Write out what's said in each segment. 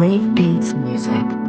Wave Beats Music.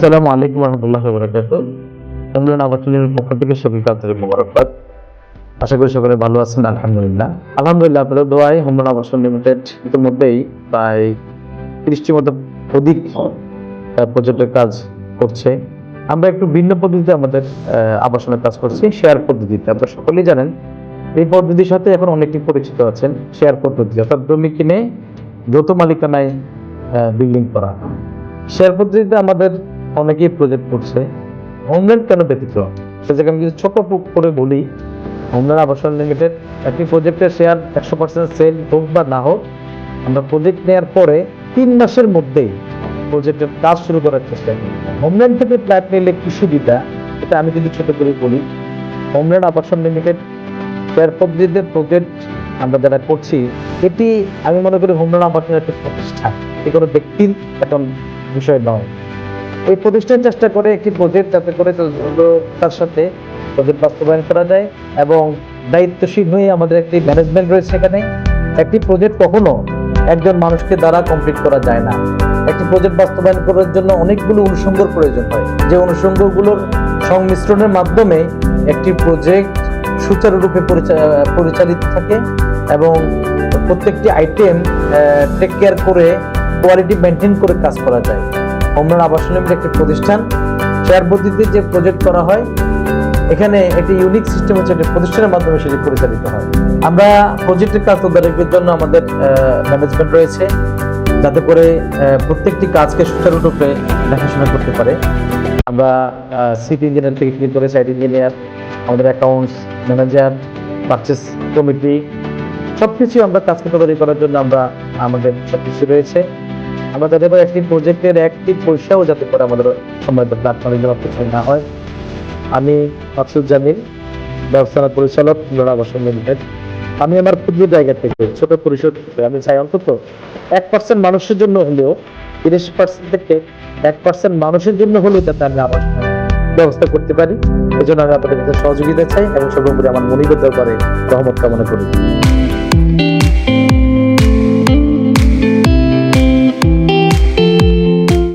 আসসালামু আলাইকুম রহমতুল্লাহ বরকাত। আবাসনের পক্ষ থেকে সকলকে আন্তরিক মোবারকবাদ। আশা করি সকলে ভালো আছেন, আলহামদুলিল্লাহ। আলহামদুলিল্লাহ, আপনাদের দোয়ায় হোমরন আবাসন লিমিটেড ইতিমধ্যেই প্রায় তিরিশটির মতো অধিক পর্যটক কাজ করছে। আমরা একটু ভিন্ন পদ্ধতিতে আমাদের আবাসনের কাজ করছি, শেয়ার পদ্ধতিতে। আপনারা সকলেই জানেন, এই পদ্ধতির সাথে এখন অনেকে পরিচিত আছেন, শেয়ার পদ্ধতি। অর্থাৎ জমি কিনে যৌথ মালিকানায় বিল্ডিং করা। শেয়ার পদ্ধতিতে আমাদের অনেকেই প্রজেক্ট করছে। হোমল্যান্ড কেন ব্যতীত? সে জায়গায় আমি যদি ছোট করে বলি। হোমল্যান্ড আবাসন লিমিটেড একটি প্রজেক্টের শেয়ার একশো পার্সেন্ট সেল হোক বা না হোক, আমরা প্রজেক্ট নেওয়ার পরে তিন মাসের মধ্যেই প্রজেক্টের কাজ শুরু করার চেষ্টা করি। হোমল্যান্ড থেকে ফ্ল্যাট নিলে কি সুবিধা? এটা আমি যদি ছোট করে বলি। হোমল্যান্ড আবাসন লিমিটেড শেয়ার প্রজেক্ট আমরা যারা করছি, এটি আমি মনে করি হোমল্যান্ড আবাসনের একটি প্রতিষ্ঠান। এ কোনো ব্যক্তির এখন বিষয় নয়। এই প্রতিষ্ঠান চেষ্টা করে একটি প্রজেক্ট যাতে করে তার সাথে প্রজেক্ট বাস্তবায়ন করা যায় এবং দায়িত্বশীল হয়ে আমাদের একটি ম্যানেজমেন্ট রয়েছে এখানে। একটি প্রজেক্ট কখনো একজন মানুষকে দ্বারা কমপ্লিট করা যায় না। একটি প্রজেক্ট বাস্তবায়ন করার জন্য অনেকগুলো অনুষঙ্গর প্রয়োজন হয়। যে অনুষঙ্গগুলোর সংমিশ্রণের মাধ্যমে একটি প্রজেক্ট সুচারুরূপে পরিচা- পরিচালিত থাকে এবং প্রত্যেকটি আইটেম টেক কেয়ার করে কোয়ালিটি মেনটেন করে কাজ করা যায়। হোমল্যান্ড আবাসন একটি প্রতিষ্ঠান। শেয়ার পদ্ধতিতে যে প্রজেক্ট করা হয়, এখানে একটি ইউনিক সিস্টেম হচ্ছে একটি প্রতিষ্ঠানের মাধ্যমে সেটি পরিচালিত হয়। আমরা প্রজেক্টের কাজ তদারকির জন্য আমাদের ম্যানেজমেন্ট রয়েছে, যাতে করে প্রত্যেকটি কাজকে সুচারুরূপে দেখাশোনা করতে পারে। আমরা সিটি ইঞ্জিনিয়ার থেকে শুরু করে সাইট ইঞ্জিনিয়ার আমাদের অ্যাকাউন্টস ম্যানেজার পারচেস কমিটি সবকিছু আমরা কাজকে তদারকি করার জন্য আমরা আমাদের সবকিছু রয়েছে। আমরা যাতে একটি প্রজেক্টের একটি পয়সাও যাতে করে আমাদের সময় প্ল্যাটফর্মে না হয়। আমি মাকসুদ জামিল, ব্যবস্থাপনা পরিচালক লোড়া বসন লিমিটেড আমি আমার ক্ষুদ্র জায়গা থেকে, ছোট পরিষদ আমি চাই অন্তত এক পার্সেন্ট মানুষের জন্য হলেও, তিরিশ পার্সেন্ট থেকে এক পার্সেন্ট মানুষের জন্য হলেও যাতে আমি আবার ব্যবস্থা করতে পারি। এই জন্য আমি আপনাদের সহযোগিতা চাই এবং সর্বোপরি আমার মনিবের ব্যাপারে রহমত কামনা করি।